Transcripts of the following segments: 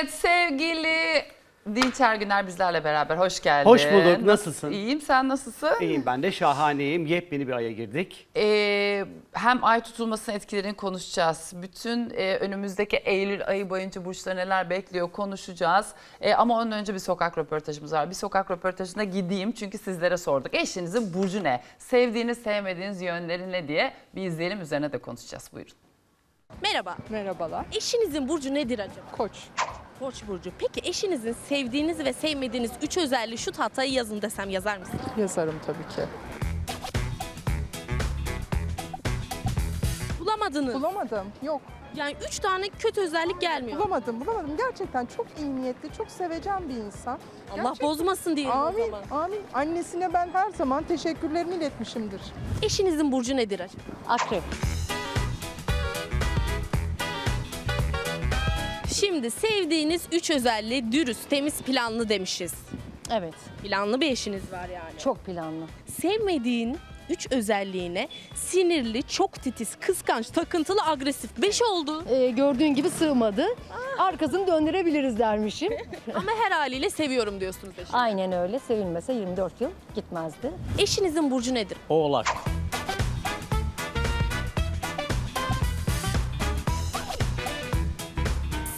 Evet sevgili Dinçer Güner bizlerle beraber. Hoş geldin. Hoş bulduk, nasılsın? İyiyim sen nasılsın? İyiyim ben de şahaneyim. Yepyeni bir aya girdik. Ee, hem ay tutulmasının etkilerini konuşacağız. Bütün e, önümüzdeki Eylül ayı boyunca burçları neler bekliyor konuşacağız. E, ama ondan önce bir sokak röportajımız var. Bir sokak röportajına gideyim çünkü sizlere sorduk. Eşinizin burcu ne? Sevdiğiniz, sevmediğiniz yönleri ne diye bir izleyelim üzerine de konuşacağız. Buyurun. Merhaba. Merhabalar. Eşinizin burcu nedir acaba? Koç. Koç burcu. Peki eşinizin sevdiğiniz ve sevmediğiniz üç özelliği şu tahtaya yazın desem yazar mısınız? Yazarım tabii ki. Bulamadınız. Bulamadım. Yok. yani üç tane kötü özellik gelmiyor. Bulamadım. Bulamadım. Gerçekten çok iyi niyetli, çok sevecen bir insan. Allah Gerçekten- bozmasın diyelim o Amin. zaman. Amin. Annesine ben her zaman teşekkürlerimi iletmişimdir. Eşinizin burcu nedir? Akrep. Şimdi sevdiğiniz üç özelliği dürüst, temiz, planlı demişiz. Evet. Planlı bir eşiniz var yani. Çok planlı. Sevmediğin üç özelliğine sinirli, çok titiz, kıskanç, takıntılı, agresif. Beş oldu. Ee, gördüğün gibi sığmadı. Arkasını döndürebiliriz dermişim. Ama her haliyle seviyorum diyorsunuz eşinize. Aynen öyle. Sevilmese 24 yıl gitmezdi. Eşinizin burcu nedir? Oğlak.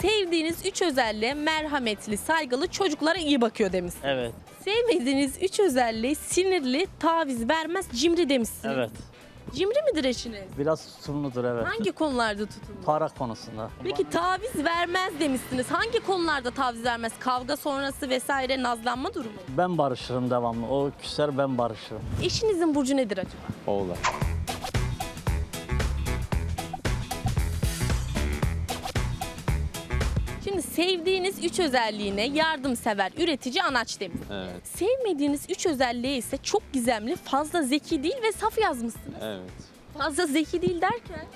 Sevdiğiniz üç özelliğe merhametli, saygılı, çocuklara iyi bakıyor demişsiniz. Evet, Sevmediğiniz üç özelliği sinirli, taviz vermez, cimri demişsiniz. evet. Cimri midir eşiniz? Biraz tutumludur evet. Hangi konularda tutumlu? Para konusunda. Peki taviz vermez demişsiniz. Hangi konularda taviz vermez? Kavga sonrası vesaire nazlanma durumu. Ben barışırım devamlı. O küser ben barışırım. Eşinizin burcu nedir acaba? Oğlak. Sevdiğiniz üç özelliğine yardımsever, üretici, anaç demiş. Evet, Sevmediğiniz üç özelliğe ise çok gizemli, fazla zeki değil ve saf yazmışsınız. evet. Fazla zeki değil derken?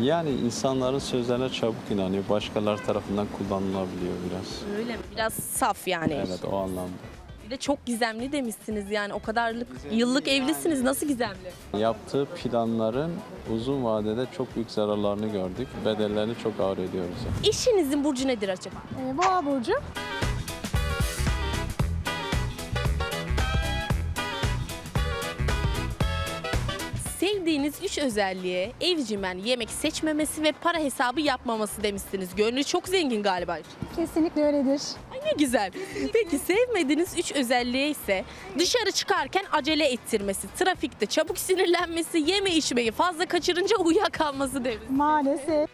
Yani insanların sözlerine çabuk inanıyor. Başkaları tarafından kullanılabiliyor biraz. Öyle mi? Biraz saf yani. Evet, o anlamda. Bir de çok gizemli demişsiniz yani o kadarlık yıllık evlisiniz nasıl gizemli? Yaptığı planların uzun vadede çok büyük zararlarını gördük. Bedellerini çok ağır ödüyoruz. Eşinizin burcu nedir acaba? Ee, Boğa Burcu. Sevdiğiniz üç özelliğe evcimen yemek seçmemesi ve para hesabı yapmaması demişsiniz. Gönlü çok zengin galiba. Kesinlikle öyledir. Ne güzel. Peki sevmediğiniz üç özelliğe ise dışarı çıkarken acele ettirmesi, trafikte çabuk sinirlenmesi, yeme içmeyi fazla kaçırınca uyuyakalması demiş. Maalesef.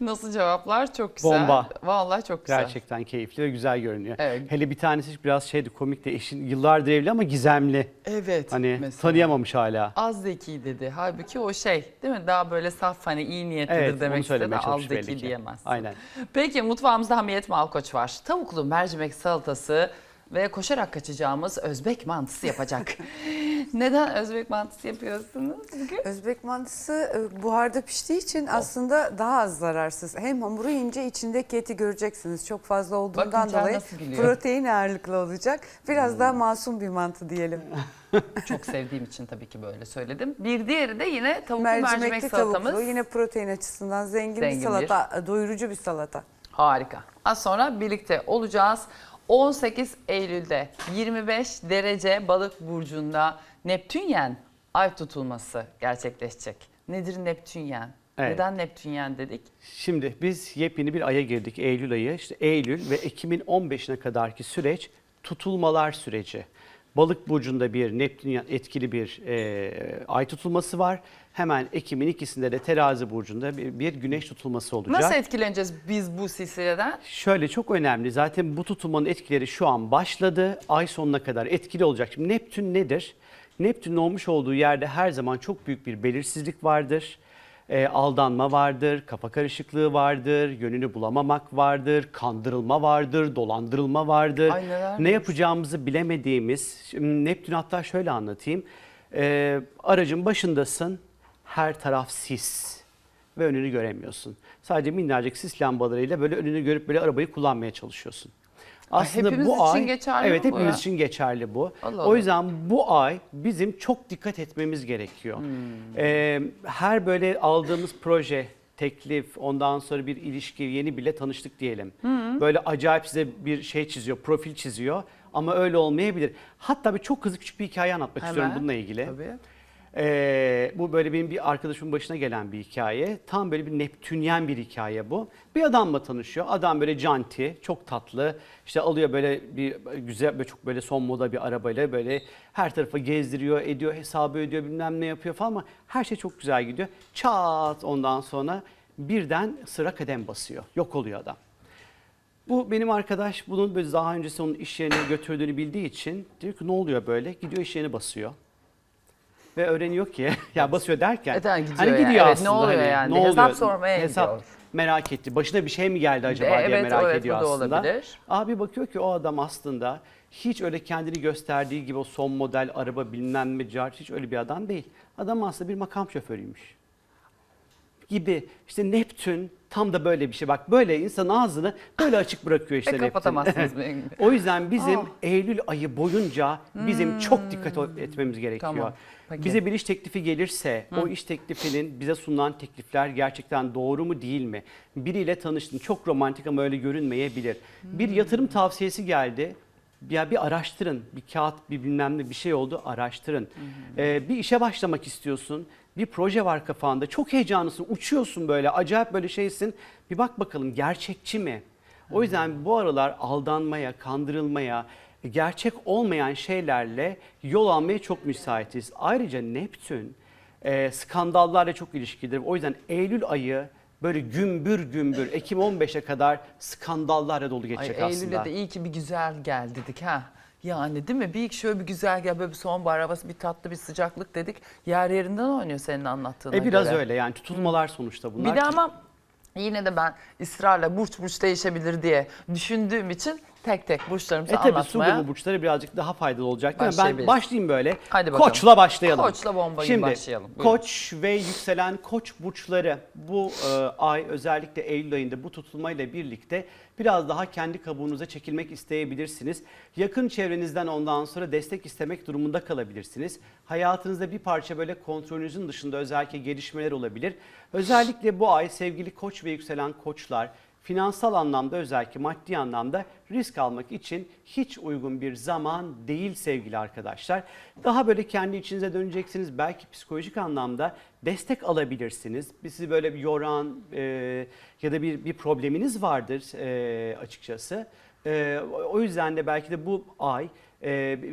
Nasıl cevaplar? Çok güzel. Bomba. Vallahi çok güzel. Gerçekten keyifli ve güzel görünüyor. Evet. Hele bir tanesi biraz şeydi komikti. Eşin yıllardır evli ama gizemli. Evet. Hani mesela. tanıyamamış hala. Az zeki dedi. Halbuki o şey değil mi? Daha böyle saf hani iyi niyetlidir Evet, demek istedi. Az zeki diyemez. Aynen. Peki mutfağımızda Hamiyet Malkoç var. Tavuklu mercimek salatası ve koşarak kaçacağımız Özbek mantısı yapacak. Neden Özbek mantısı yapıyorsunuz bugün? Özbek mantısı e, buharda piştiği için aslında daha az zararsız. Hem hamuru ince içindeki eti göreceksiniz. Çok fazla olduğundan Bakın dolayı protein ağırlıklı olacak. Biraz daha masum bir mantı diyelim. Çok sevdiğim için tabii ki böyle söyledim. Bir diğeri de yine tavuklu mercimek, Mercimekli salatamız. tavuklu yine protein açısından zengin, Zengin bir salata, e, doyurucu bir salata. Harika. Az sonra birlikte olacağız. 18 Eylül'de 25 derece balık burcunda Neptünyen ay tutulması gerçekleşecek. Nedir Neptünyen? Evet. Neden Neptünyen dedik? Şimdi biz yepyeni bir aya girdik. Eylül ayı. İşte Eylül ve Ekim'in 15'ine kadarki süreç tutulmalar süreci. Balık burcunda bir Neptün etkili bir e, ay tutulması var. Hemen Ekim'in ikisinde de Terazi burcunda bir, bir güneş tutulması olacak. Nasıl etkileneceğiz biz bu silsileden? Şöyle çok önemli. Zaten bu tutulmanın etkileri şu an başladı. Ay sonuna kadar etkili olacak. Şimdi Neptün nedir? Neptün'ün olmuş olduğu yerde her zaman çok büyük bir belirsizlik vardır. Ee, aldanma vardır, kafa karışıklığı vardır, yönünü bulamamak vardır, kandırılma vardır, dolandırılma vardır. Ay ne yapacağımızı bilemediğimiz, şimdi Neptün hatta şöyle anlatayım. Ee, aracın başındasın, her taraf sis ve önünü göremiyorsun. Sadece minnacık sis lambalarıyla böyle önünü görüp böyle arabayı kullanmaya çalışıyorsun. Aslında hepimiz bu için ay geçerli Evet bu hepimiz ya? için geçerli bu. Allah O Allah. yüzden bu ay bizim çok dikkat etmemiz gerekiyor. Hmm. Ee, her böyle aldığımız proje teklif, ondan sonra bir ilişki, yeni bile tanıştık diyelim. Böyle acayip size bir şey çiziyor, profil çiziyor ama öyle olmayabilir. Hatta bir çok hızlı küçük bir hikaye anlatmak istiyorum Hemen. bununla ilgili. Tabii. Ee, bu böyle benim bir arkadaşımın başına gelen bir hikaye. Tam böyle bir Neptünyen bir hikaye bu. Bir adamla tanışıyor. Adam böyle canti, çok tatlı. İşte alıyor böyle bir güzel, böyle çok böyle son moda bir arabayla böyle her tarafa gezdiriyor, ediyor, hesabı ödüyor, bilmem ne yapıyor falan ama her şey çok güzel gidiyor. Çat ondan sonra birden sıra kadem basıyor. Yok oluyor adam. Bu benim arkadaş bunun böyle daha öncesi onun iş yerine götürdüğünü bildiği için diyor ki ne oluyor böyle? Gidiyor iş yerine basıyor. Ve öğreniyor ki ya basıyor derken E, gidiyor hani yani. gidiyor Evet, ne aslında. oluyor hani, yani? Hesap sormaya gidiyor. merak etti. Başına bir şey mi geldi acaba E, diye evet, merak evet, ediyor da aslında. olabilir. Abi bakıyor ki o adam aslında hiç öyle kendini gösterdiği gibi o son model araba bilmem ne car hiç öyle bir adam değil. Adam aslında bir makam şoförüymüş gibi. İşte Neptün tam da böyle bir şey. Bak böyle insan ağzını böyle açık bırakıyor işte E, Neptün. kapatamazsınız. O yüzden bizim Aa. Eylül ayı boyunca bizim çok dikkat etmemiz gerekiyor. Tamam, peki. Bize bir iş teklifi gelirse o iş teklifinin bize sunulan teklifler gerçekten doğru mu değil mi? Biriyle tanıştın çok romantik ama öyle görünmeyebilir. Bir yatırım tavsiyesi geldi. Ya bir araştırın. Bir kağıt bir bilmem ne bir şey oldu araştırın. Ee, bir işe başlamak istiyorsun. Bir proje var kafanda. Çok heyecanlısın. Uçuyorsun böyle. Acayip böyle şeysin. Bir bak bakalım gerçekçi mi? O yüzden bu aralar aldanmaya, kandırılmaya, gerçek olmayan şeylerle yol almaya çok müsaitiz. Ayrıca Neptün e, skandallarla çok ilişkilidir. O yüzden Eylül ayı böyle gümbür gümbür Ekim 15'e kadar skandallarla dolu Ay, geçecek aslında. Eylül'e de iyi ki bir güzel gel dedik ha. Yani değil mi? Bir şöyle bir güzel gel böyle bir sonbahar havası bir tatlı bir sıcaklık dedik. Yer yerinden oynuyor senin anlattığına E biraz göre. öyle yani tutulmalar sonuçta bunlar. Bir de ama yine de ben ısrarla burç burç değişebilir diye düşündüğüm için tek tek burçlarımızı E tabii su anlatmaya. grubu burçları birazcık daha faydalı olacak değil mi? Ben Başlayabiliriz. başlayayım böyle. Hadi bakalım. Koçla başlayalım. Koçla bomba gibi Şimdi, başlayalım. Buyurun. Koç ve yükselen koç burçları bu e, ay özellikle Eylül ayında bu tutulmayla birlikte biraz daha kendi kabuğunuza çekilmek isteyebilirsiniz. Yakın çevrenizden ondan sonra destek istemek durumunda kalabilirsiniz. Hayatınızda bir parça böyle kontrolünüzün dışında özellikle gelişmeler olabilir. Özellikle bu ay sevgili koç ve yükselen koçlar finansal anlamda özellikle maddi anlamda risk almak için hiç uygun bir zaman değil sevgili arkadaşlar. Daha böyle kendi içinize döneceksiniz. Belki psikolojik anlamda destek alabilirsiniz. Sizi böyle bir yoran e, ya da bir, bir probleminiz vardır e, açıkçası. E, o yüzden de belki de bu ay e,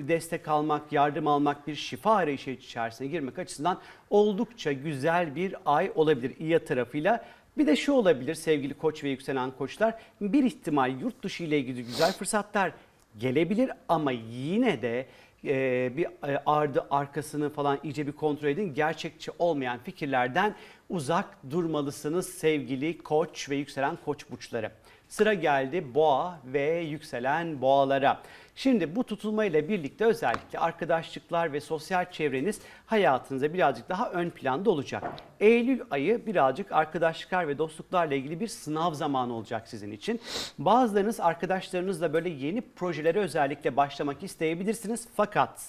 destek almak, yardım almak, bir şifa arayışı içerisine girmek açısından oldukça güzel bir ay olabilir iyi tarafıyla. Bir de şu olabilir sevgili koç ve yükselen koçlar bir ihtimal yurt dışı ile ilgili güzel fırsatlar gelebilir ama yine de e, bir e, ardı arkasını falan iyice bir kontrol edin. Gerçekçi olmayan fikirlerden uzak durmalısınız sevgili koç ve yükselen koç burçları. Sıra geldi boğa ve yükselen boğalara. Şimdi bu tutulmayla birlikte özellikle arkadaşlıklar ve sosyal çevreniz hayatınızda birazcık daha ön planda olacak. Eylül ayı birazcık arkadaşlıklar ve dostluklarla ilgili bir sınav zamanı olacak sizin için. Bazılarınız arkadaşlarınızla böyle yeni projelere özellikle başlamak isteyebilirsiniz fakat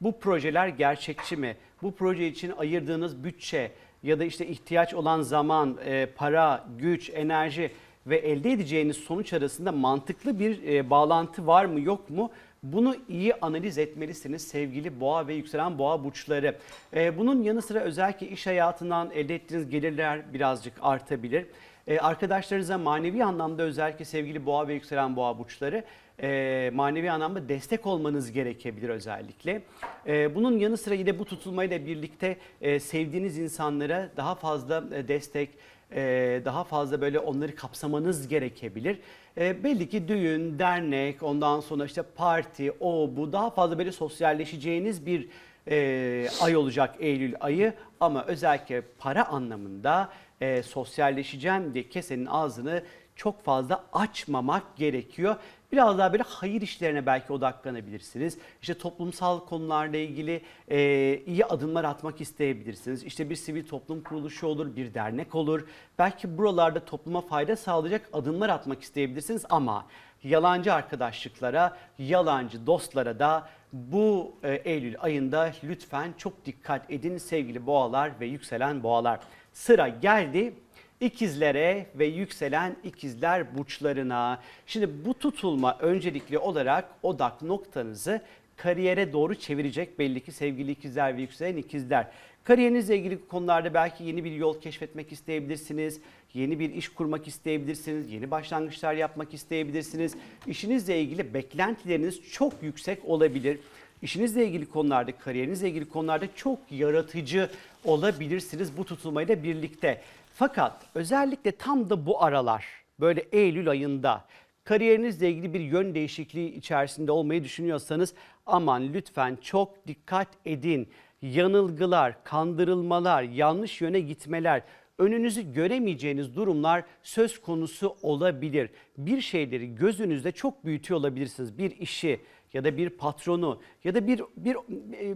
bu projeler gerçekçi mi? Bu proje için ayırdığınız bütçe ya da işte ihtiyaç olan zaman, e, para, güç, enerji ve elde edeceğiniz sonuç arasında mantıklı bir e, bağlantı var mı yok mu? Bunu iyi analiz etmelisiniz sevgili boğa ve yükselen boğa burçları. E, bunun yanı sıra özellikle iş hayatından elde ettiğiniz gelirler birazcık artabilir. E, arkadaşlarınıza manevi anlamda özellikle sevgili boğa ve yükselen boğa burçları e, manevi anlamda destek olmanız gerekebilir özellikle. E, bunun yanı sıra yine bu tutulmayla birlikte e, sevdiğiniz insanlara daha fazla e, destek, e, daha fazla böyle onları kapsamanız gerekebilir. E, belli ki düğün, dernek, ondan sonra işte parti, o bu daha fazla böyle sosyalleşeceğiniz bir e, ay olacak Eylül ayı ama özellikle para anlamında e, sosyalleşeceğim diye kesenin ağzını çok fazla açmamak gerekiyor. Biraz daha böyle hayır işlerine belki odaklanabilirsiniz. İşte toplumsal konularla ilgili e, iyi adımlar atmak isteyebilirsiniz. İşte bir sivil toplum kuruluşu olur, bir dernek olur. Belki buralarda topluma fayda sağlayacak adımlar atmak isteyebilirsiniz ama yalancı arkadaşlıklara, yalancı dostlara da bu e, Eylül ayında lütfen çok dikkat edin sevgili boğalar ve yükselen boğalar. Sıra geldi ikizlere ve yükselen ikizler burçlarına. Şimdi bu tutulma öncelikli olarak odak noktanızı kariyere doğru çevirecek belli ki sevgili ikizler ve yükselen ikizler. Kariyerinizle ilgili konularda belki yeni bir yol keşfetmek isteyebilirsiniz. Yeni bir iş kurmak isteyebilirsiniz. Yeni başlangıçlar yapmak isteyebilirsiniz. İşinizle ilgili beklentileriniz çok yüksek olabilir. İşinizle ilgili konularda, kariyerinizle ilgili konularda çok yaratıcı olabilirsiniz bu tutulmayla birlikte. Fakat özellikle tam da bu aralar böyle Eylül ayında kariyerinizle ilgili bir yön değişikliği içerisinde olmayı düşünüyorsanız aman lütfen çok dikkat edin. Yanılgılar, kandırılmalar, yanlış yöne gitmeler, önünüzü göremeyeceğiniz durumlar söz konusu olabilir. Bir şeyleri gözünüzde çok büyütüyor olabilirsiniz. Bir işi ya da bir patronu ya da bir bir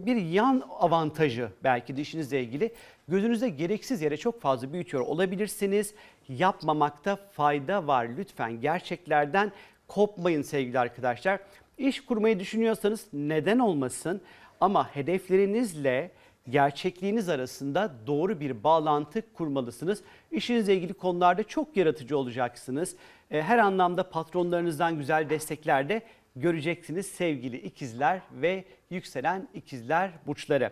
bir yan avantajı belki de işinizle ilgili gözünüzde gereksiz yere çok fazla büyütüyor olabilirsiniz. Yapmamakta fayda var. Lütfen gerçeklerden kopmayın sevgili arkadaşlar. İş kurmayı düşünüyorsanız neden olmasın? Ama hedeflerinizle gerçekliğiniz arasında doğru bir bağlantı kurmalısınız. İşinizle ilgili konularda çok yaratıcı olacaksınız. E, Her anlamda patronlarınızdan güzel destekler de göreceksiniz sevgili ikizler ve yükselen ikizler burçları.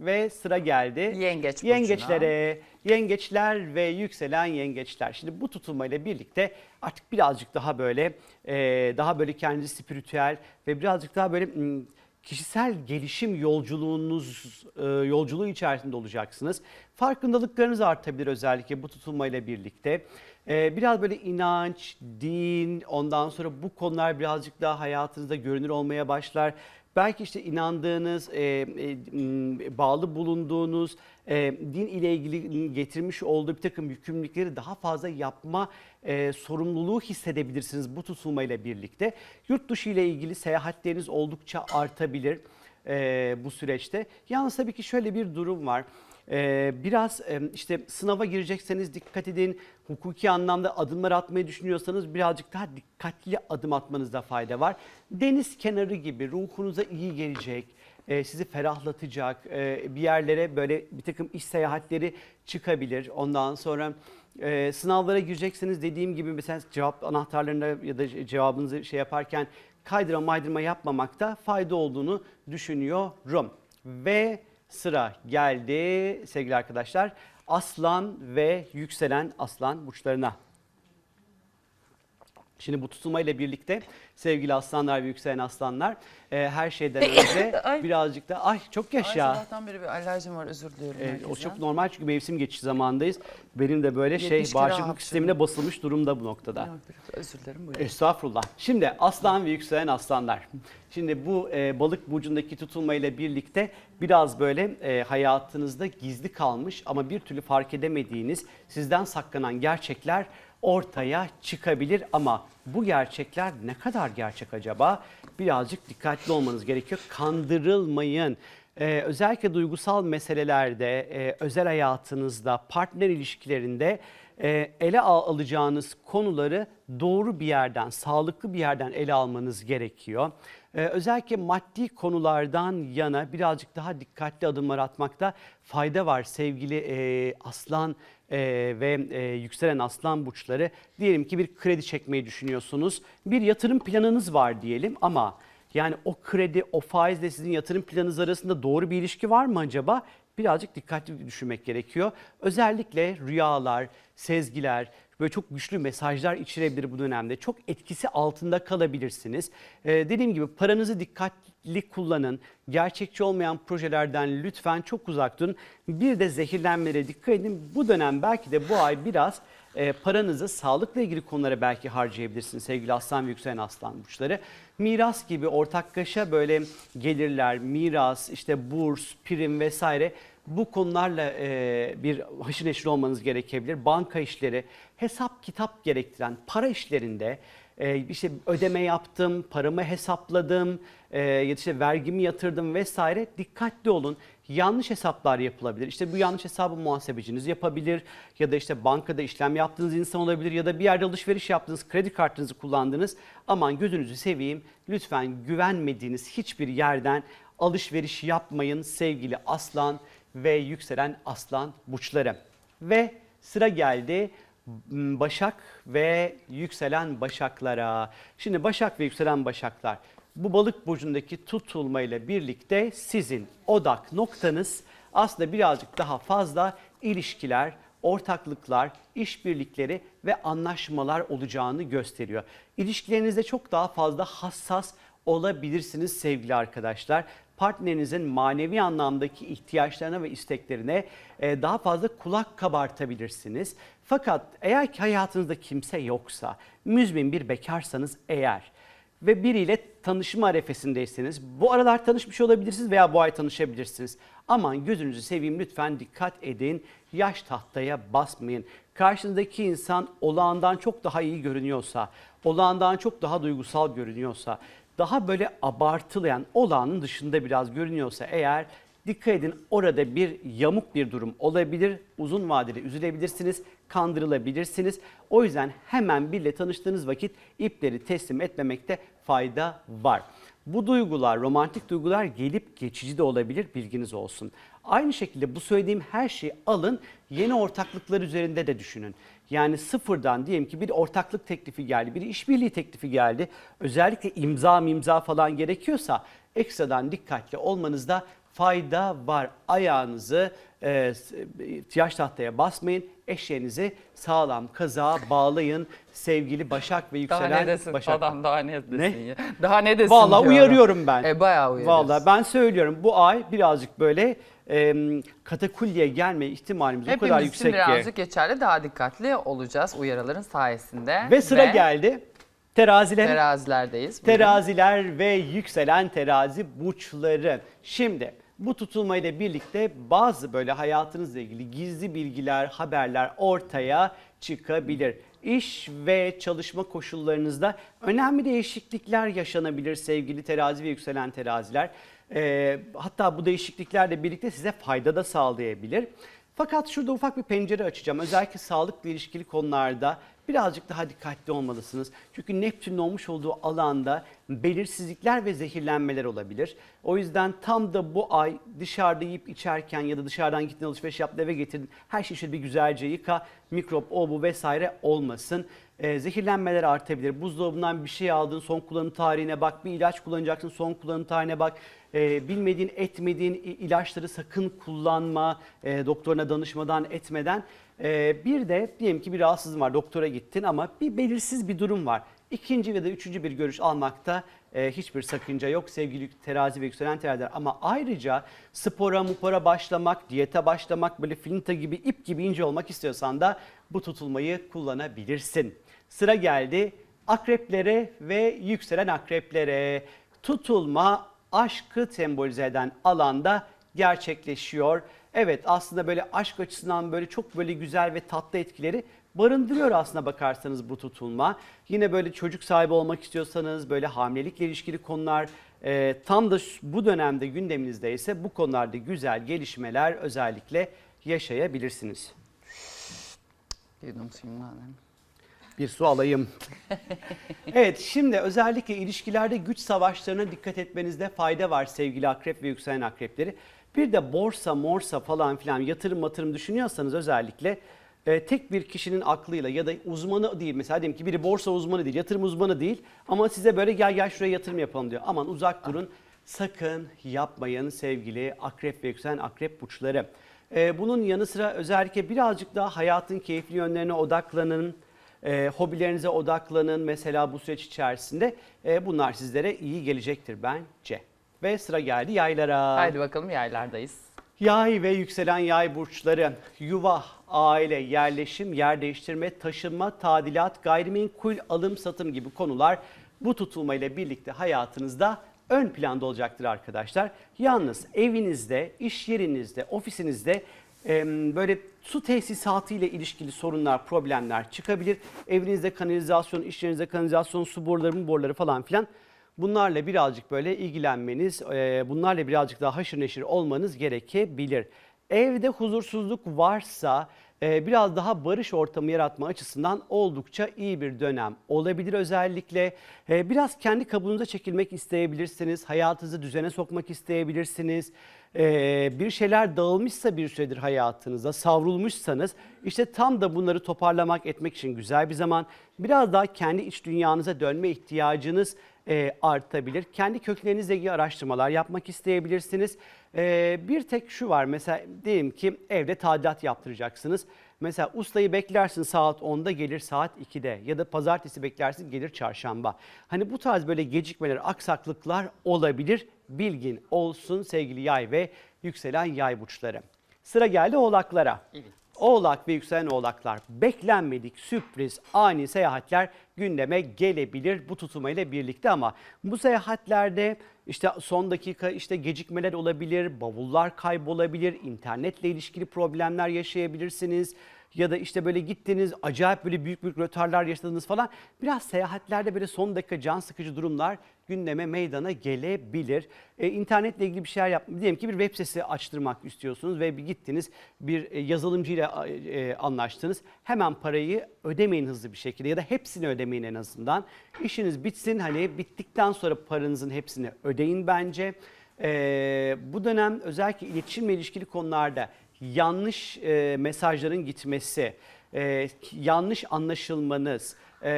Ve sıra geldi Yengeç yengeçlere, yengeçler ve yükselen yengeçler. Şimdi bu tutulmayla birlikte artık birazcık daha böyle e, daha böyle kendinizi spiritüel ve birazcık daha böyle mm, kişisel gelişim yolculuğunuz e, yolculuğu içerisinde olacaksınız. Farkındalıklarınız artabilir özellikle bu tutulmayla birlikte. E, biraz böyle inanç, din, ondan sonra bu konular birazcık daha hayatınızda görünür olmaya başlar. Belki işte inandığınız, e, e, bağlı bulunduğunuz e, din ile ilgili getirmiş olduğu bir takım yükümlülükleri daha fazla yapma e, sorumluluğu hissedebilirsiniz bu tutulmayla birlikte. Yurt dışı ile ilgili seyahatleriniz oldukça artabilir e, bu süreçte. Yalnız tabii ki şöyle bir durum var. Ee, biraz işte sınava girecekseniz dikkat edin. Hukuki anlamda adımlar atmayı düşünüyorsanız birazcık daha dikkatli adım atmanızda fayda var. Deniz kenarı gibi ruhunuza iyi gelecek, e, sizi ferahlatacak e, bir yerlere böyle bir takım iş seyahatleri çıkabilir. Ondan sonra e, sınavlara girecekseniz dediğim gibi mesela cevap anahtarlarında ya da cevabınızı şey yaparken kaydırma maydırma yapmamakta fayda olduğunu düşünüyorum. Ve sıra geldi sevgili arkadaşlar aslan ve yükselen aslan burçlarına. Şimdi bu tutulmayla birlikte sevgili aslanlar ve yükselen aslanlar e, her şeyden önce Ay. birazcık da ay çok Ay, yaşa. sabahtan beri bir alerjim var özür diliyorum. E, o herkesten. çok normal çünkü mevsim geçiş zamandayız. Benim de böyle şey 70 kere bağışıklık hapşırdım. sistemine basılmış durumda bu noktada. Yok, Özür dilerim buyurun. Estağfurullah. Şimdi aslan ve yükselen aslanlar. Şimdi bu e, balık burcundaki tutulmayla birlikte biraz böyle e, hayatınızda gizli kalmış ama bir türlü fark edemediğiniz sizden saklanan gerçekler ortaya çıkabilir ama bu gerçekler ne kadar gerçek acaba? Birazcık dikkatli olmanız gerekiyor. Kandırılmayın. Ee, özellikle duygusal meselelerde, e, özel hayatınızda, partner ilişkilerinde e, ele al- alacağınız konuları doğru bir yerden, sağlıklı bir yerden ele almanız gerekiyor. Ee, özellikle maddi konulardan yana birazcık daha dikkatli adımlar atmakta fayda var sevgili e, aslan e, ve e, yükselen aslan burçları. Diyelim ki bir kredi çekmeyi düşünüyorsunuz. Bir yatırım planınız var diyelim ama yani o kredi, o faizle sizin yatırım planınız arasında doğru bir ilişki var mı acaba? Birazcık dikkatli düşünmek gerekiyor. Özellikle rüyalar, sezgiler, böyle çok güçlü mesajlar içerebilir bu dönemde. Çok etkisi altında kalabilirsiniz. Ee, dediğim gibi paranızı dikkatli kullanın. Gerçekçi olmayan projelerden lütfen çok uzak durun. Bir de zehirlenmelere dikkat edin. Bu dönem belki de bu ay biraz e, paranızı sağlıkla ilgili konulara belki harcayabilirsiniz sevgili aslan ve yükselen aslan burçları. Miras gibi ortaklaşa böyle gelirler, miras, işte burs, prim vesaire bu konularla e, bir haşır neşir olmanız gerekebilir. Banka işleri, hesap kitap gerektiren para işlerinde e, işte ödeme yaptım, paramı hesapladım, e, işte vergimi yatırdım vesaire dikkatli olun. Yanlış hesaplar yapılabilir. İşte bu yanlış hesabı muhasebeciniz yapabilir ya da işte bankada işlem yaptığınız insan olabilir ya da bir yerde alışveriş yaptığınız kredi kartınızı kullandınız. Aman gözünüzü seveyim lütfen güvenmediğiniz hiçbir yerden alışveriş yapmayın sevgili aslan ve yükselen aslan burçları. Ve sıra geldi Başak ve yükselen Başaklara. Şimdi Başak ve yükselen Başaklar bu balık burcundaki tutulmayla birlikte sizin odak noktanız aslında birazcık daha fazla ilişkiler, ortaklıklar, işbirlikleri ve anlaşmalar olacağını gösteriyor. İlişkilerinizde çok daha fazla hassas olabilirsiniz sevgili arkadaşlar. Partnerinizin manevi anlamdaki ihtiyaçlarına ve isteklerine e, daha fazla kulak kabartabilirsiniz. Fakat eğer ki hayatınızda kimse yoksa, müzmin bir bekarsanız eğer ve biriyle tanışma arefesindeyseniz bu aralar tanışmış olabilirsiniz veya bu ay tanışabilirsiniz. Aman gözünüzü seveyim lütfen dikkat edin. Yaş tahtaya basmayın. Karşınızdaki insan olağandan çok daha iyi görünüyorsa, olağandan çok daha duygusal görünüyorsa, daha böyle abartılayan olağanın dışında biraz görünüyorsa eğer dikkat edin orada bir yamuk bir durum olabilir. Uzun vadeli üzülebilirsiniz, kandırılabilirsiniz. O yüzden hemen biriyle tanıştığınız vakit ipleri teslim etmemekte fayda var. Bu duygular, romantik duygular gelip geçici de olabilir bilginiz olsun. Aynı şekilde bu söylediğim her şeyi alın yeni ortaklıklar üzerinde de düşünün. Yani sıfırdan diyelim ki bir ortaklık teklifi geldi, bir işbirliği teklifi geldi. Özellikle imza imza falan gerekiyorsa ekstradan dikkatli olmanızda fayda var. Ayağınızı e, yaş tahtaya basmayın. Eşeğinizi sağlam kazağa bağlayın. Sevgili Başak ve Daha yükselen ne desin Başak. adam daha ne desin Ne? ya. Daha ne desin Vallahi diyorum. uyarıyorum ben. E, bayağı uyarıyorsun. Vallahi ben söylüyorum bu ay birazcık böyle e, katakulliye gelme ihtimalimiz o kadar Hepimiz yüksek ki. birazcık geçerli daha dikkatli olacağız uyarıların sayesinde. Ve sıra geldi terazilere. Terazilerdeyiz. Buyurun. Teraziler ve yükselen terazi burçları. Şimdi bu tutulmayla birlikte bazı böyle hayatınızla ilgili gizli bilgiler, haberler ortaya çıkabilir. İş ve çalışma koşullarınızda önemli değişiklikler yaşanabilir sevgili terazi ve yükselen teraziler. Ee, hatta bu değişikliklerle birlikte size fayda da sağlayabilir. Fakat şurada ufak bir pencere açacağım. Özellikle sağlıkla ilişkili konularda birazcık daha dikkatli olmalısınız. Çünkü Neptün'ün olmuş olduğu alanda belirsizlikler ve zehirlenmeler olabilir. O yüzden tam da bu ay dışarıda yiyip içerken ya da dışarıdan gittin alışveriş yaptın eve getirdin her şeyi şöyle bir güzelce yıka. Mikrop, o bu vesaire olmasın. Ee, zehirlenmeler artabilir. Buzdolabından bir şey aldın son kullanım tarihine bak. Bir ilaç kullanacaksın son kullanım tarihine bak. Ee, bilmediğin etmediğin ilaçları sakın kullanma. Ee, doktoruna danışmadan etmeden. Ee, bir de diyelim ki bir rahatsızlığın var doktora gittin ama bir belirsiz bir durum var. İkinci ya da üçüncü bir görüş almakta e, hiçbir sakınca yok sevgili terazi ve yükselen teraziler. Ama ayrıca spora mupora başlamak, diyete başlamak, böyle filinta gibi ip gibi ince olmak istiyorsan da bu tutulmayı kullanabilirsin. Sıra geldi akreplere ve yükselen akreplere. Tutulma aşkı sembolize eden alanda gerçekleşiyor. Evet aslında böyle aşk açısından böyle çok böyle güzel ve tatlı etkileri barındırıyor aslına bakarsanız bu tutulma. Yine böyle çocuk sahibi olmak istiyorsanız böyle hamilelikle ilişkili konular e, tam da bu dönemde gündeminizde ise bu konularda güzel gelişmeler özellikle yaşayabilirsiniz. Yudum. Bir su alayım. evet şimdi özellikle ilişkilerde güç savaşlarına dikkat etmenizde fayda var sevgili akrep ve yükselen akrepleri. Bir de borsa, morsa falan filan yatırım matırım düşünüyorsanız özellikle e, tek bir kişinin aklıyla ya da uzmanı değil mesela diyelim ki biri borsa uzmanı değil, yatırım uzmanı değil ama size böyle gel gel şuraya yatırım yapalım diyor. Aman uzak durun. Sakın yapmayın sevgili akrep ve yükselen akrep burçları. E, bunun yanı sıra özellikle birazcık daha hayatın keyifli yönlerine odaklanın. E, hobilerinize odaklanın mesela bu süreç içerisinde. E, bunlar sizlere iyi gelecektir bence. Ve sıra geldi yaylara. Haydi bakalım yaylardayız. Yay ve yükselen yay burçları, yuva, aile, yerleşim, yer değiştirme, taşınma, tadilat, gayrimenkul, alım, satım gibi konular bu tutulmayla birlikte hayatınızda ön planda olacaktır arkadaşlar. Yalnız evinizde, iş yerinizde, ofisinizde böyle su tesisatı ile ilişkili sorunlar, problemler çıkabilir. Evinizde kanalizasyon, iş yerinizde kanalizasyon, su boruları, boruları falan filan Bunlarla birazcık böyle ilgilenmeniz, e, bunlarla birazcık daha haşır neşir olmanız gerekebilir. Evde huzursuzluk varsa e, biraz daha barış ortamı yaratma açısından oldukça iyi bir dönem olabilir. Özellikle e, biraz kendi kabuğunuza çekilmek isteyebilirsiniz, hayatınızı düzene sokmak isteyebilirsiniz. Bir şeyler dağılmışsa bir süredir hayatınıza, savrulmuşsanız işte tam da bunları toparlamak etmek için güzel bir zaman. Biraz daha kendi iç dünyanıza dönme ihtiyacınız e, artabilir. Kendi köklerinizle ilgili araştırmalar yapmak isteyebilirsiniz. E, bir tek şu var mesela diyelim ki evde tadilat yaptıracaksınız. Mesela ustayı beklersin saat 10'da gelir saat 2'de ya da pazartesi beklersin gelir çarşamba. Hani bu tarz böyle gecikmeler, aksaklıklar olabilir. Bilgin olsun sevgili yay ve yükselen yay burçları. Sıra geldi oğlaklara. Oğlak ve yükselen oğlaklar beklenmedik sürpriz ani seyahatler gündeme gelebilir bu tutulmayla birlikte ama bu seyahatlerde işte son dakika işte gecikmeler olabilir, bavullar kaybolabilir, internetle ilişkili problemler yaşayabilirsiniz ya da işte böyle gittiniz acayip böyle büyük büyük rötarlar yaşadınız falan. Biraz seyahatlerde böyle son dakika can sıkıcı durumlar gündeme meydana gelebilir. E, internetle ilgili bir şeyler yap. Diyelim ki bir web sitesi açtırmak istiyorsunuz ve bir gittiniz bir e, yazılımcıyla e, anlaştınız. Hemen parayı ödemeyin hızlı bir şekilde ya da hepsini ödemeyin en azından. İşiniz bitsin hani bittikten sonra paranızın hepsini ödeyin bence. E, bu dönem özellikle iletişimle ilişkili konularda yanlış e, mesajların gitmesi, e, yanlış anlaşılmanız, e,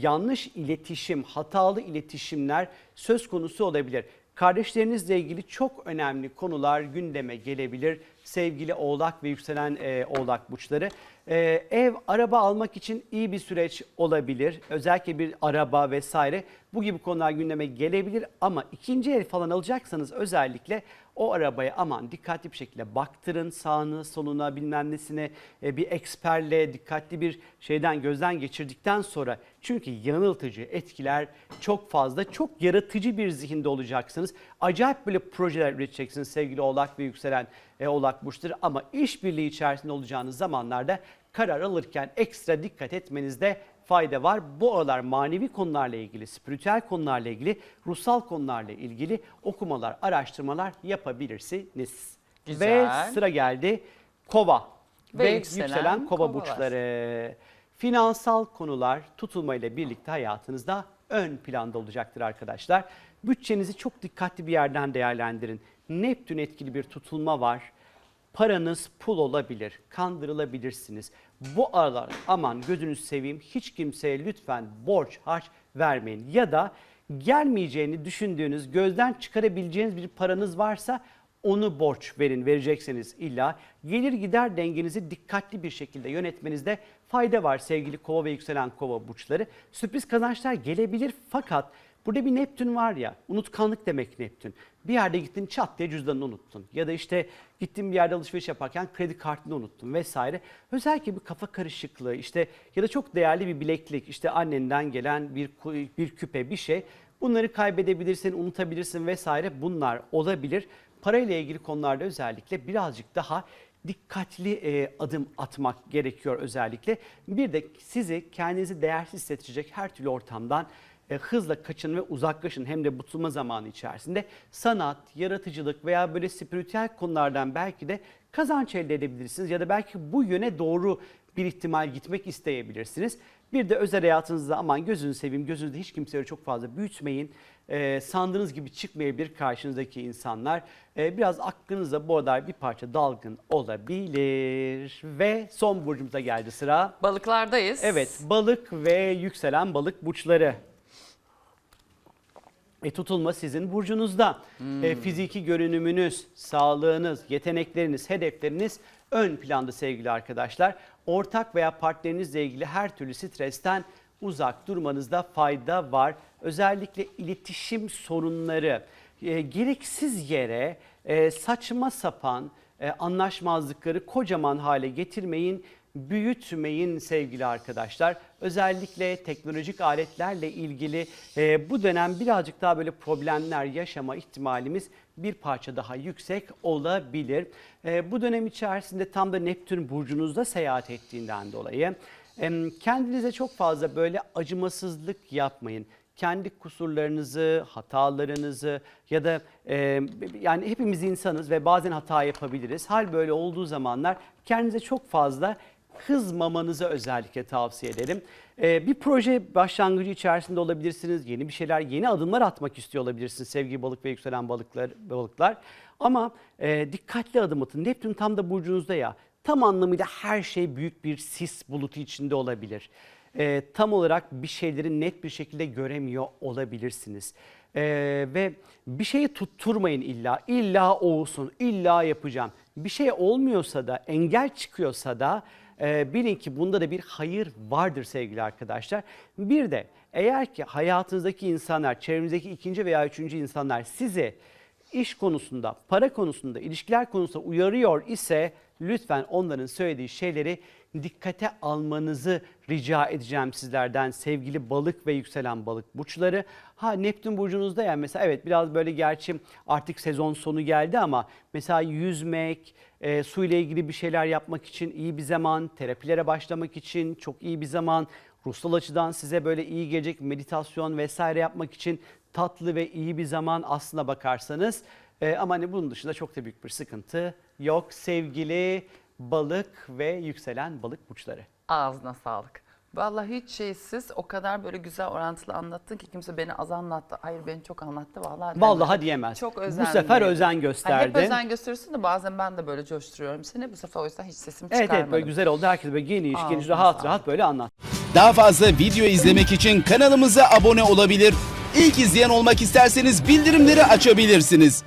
yanlış iletişim, hatalı iletişimler söz konusu olabilir. Kardeşlerinizle ilgili çok önemli konular gündeme gelebilir sevgili oğlak ve yükselen e, oğlak burçları. E, ev, araba almak için iyi bir süreç olabilir. Özellikle bir araba vesaire bu gibi konular gündeme gelebilir. Ama ikinci el falan alacaksanız özellikle o arabaya aman dikkatli bir şekilde baktırın sağını soluna bilmem nesine. E, bir eksperle dikkatli bir şeyden gözden geçirdikten sonra. Çünkü yanıltıcı etkiler çok fazla çok yaratıcı bir zihinde olacaksınız. Acayip böyle projeler üreteceksiniz sevgili oğlak ve yükselen e, oğlak burçları. Ama işbirliği içerisinde olacağınız zamanlarda karar alırken ekstra dikkat etmenizde fayda var. Bu aralar manevi konularla ilgili, spiritüel konularla ilgili, ruhsal konularla ilgili okumalar, araştırmalar yapabilirsiniz. Güzel. Ve sıra geldi kova Ve ve, yükselen yükselen, kova kovalar. burçları. Finansal konular tutulmayla birlikte hayatınızda ön planda olacaktır arkadaşlar. Bütçenizi çok dikkatli bir yerden değerlendirin. Neptün etkili bir tutulma var. Paranız pul olabilir, kandırılabilirsiniz. Bu aralar aman gözünüzü seveyim hiç kimseye lütfen borç harç vermeyin. Ya da gelmeyeceğini düşündüğünüz, gözden çıkarabileceğiniz bir paranız varsa onu borç verin, verecekseniz illa. Gelir gider dengenizi dikkatli bir şekilde yönetmenizde fayda var sevgili kova ve yükselen kova burçları. Sürpriz kazançlar gelebilir fakat Burada bir Neptün var ya, unutkanlık demek Neptün. Bir yerde gittin çat diye cüzdanını unuttun. Ya da işte gittin bir yerde alışveriş yaparken kredi kartını unuttun vesaire. Özellikle bir kafa karışıklığı işte ya da çok değerli bir bileklik, işte annenden gelen bir, bir küpe bir şey. Bunları kaybedebilirsin, unutabilirsin vesaire bunlar olabilir. Parayla ilgili konularda özellikle birazcık daha dikkatli e, adım atmak gerekiyor özellikle. Bir de sizi kendinizi değersiz hissettirecek her türlü ortamdan e, hızla kaçın ve uzaklaşın hem de bu tutulma zamanı içerisinde sanat, yaratıcılık veya böyle spiritüel konulardan belki de kazanç elde edebilirsiniz ya da belki bu yöne doğru bir ihtimal gitmek isteyebilirsiniz. Bir de özel hayatınızda aman gözünü seveyim gözünüzde hiç kimseyi çok fazla büyütmeyin. Ee, sandığınız gibi çıkmayabilir karşınızdaki insanlar. Ee, biraz aklınıza bu aralar bir parça dalgın olabilir. Ve son burcumuza geldi sıra. Balıklardayız. Evet balık ve yükselen balık burçları. E, tutulma sizin burcunuzda. E, fiziki görünümünüz, sağlığınız, yetenekleriniz, hedefleriniz ön planda sevgili arkadaşlar. Ortak veya partnerinizle ilgili her türlü stresten uzak durmanızda fayda var. Özellikle iletişim sorunları, e, gereksiz yere e, saçma sapan e, anlaşmazlıkları kocaman hale getirmeyin büyütmeyin sevgili arkadaşlar. Özellikle teknolojik aletlerle ilgili e, bu dönem birazcık daha böyle problemler yaşama ihtimalimiz bir parça daha yüksek olabilir. E, bu dönem içerisinde tam da Neptün burcunuzda seyahat ettiğinden dolayı em, kendinize çok fazla böyle acımasızlık yapmayın. kendi kusurlarınızı, hatalarınızı ya da e, yani hepimiz insanız ve bazen hata yapabiliriz. Hal böyle olduğu zamanlar kendinize çok fazla kızmamanızı özellikle tavsiye ederim. E, bir proje başlangıcı içerisinde olabilirsiniz. Yeni bir şeyler, yeni adımlar atmak istiyor olabilirsiniz sevgili balık ve yükselen balıklar. balıklar. Ama e, dikkatli adım atın. Neptün tam da burcunuzda ya. Tam anlamıyla her şey büyük bir sis bulutu içinde olabilir. E, tam olarak bir şeyleri net bir şekilde göremiyor olabilirsiniz. E, ve bir şeyi tutturmayın illa. İlla olsun, illa yapacağım. Bir şey olmuyorsa da, engel çıkıyorsa da e, bilin ki bunda da bir hayır vardır sevgili arkadaşlar. Bir de eğer ki hayatınızdaki insanlar, çevrenizdeki ikinci veya üçüncü insanlar sizi iş konusunda, para konusunda, ilişkiler konusunda uyarıyor ise lütfen onların söylediği şeyleri dikkate almanızı rica edeceğim sizlerden sevgili balık ve yükselen balık burçları. Ha Neptün burcunuzda yani mesela evet biraz böyle gerçi artık sezon sonu geldi ama mesela yüzmek, e, su ile ilgili bir şeyler yapmak için iyi bir zaman, terapilere başlamak için çok iyi bir zaman, ruhsal açıdan size böyle iyi gelecek meditasyon vesaire yapmak için tatlı ve iyi bir zaman aslına bakarsanız. E, ama hani bunun dışında çok da büyük bir sıkıntı yok sevgili balık ve yükselen balık burçları. Ağzına sağlık. Vallahi hiç şeysiz o kadar böyle güzel orantılı anlattın ki kimse beni az anlattı. Hayır beni çok anlattı vallahi. Vallahi demedim. diyemez. Çok Bu özendim. sefer özen Hani gösterdi. hep özen gösteriyorsun da bazen ben de böyle coşturuyorum seni. Bu sefer o yüzden hiç sesimi Evet çıkarmadım. evet böyle güzel oldu. Herkes böyle geniş Ağzına geniş rahat sağlık. rahat böyle anlat. Daha fazla video izlemek için kanalımıza abone olabilir. İlk izleyen olmak isterseniz bildirimleri açabilirsiniz.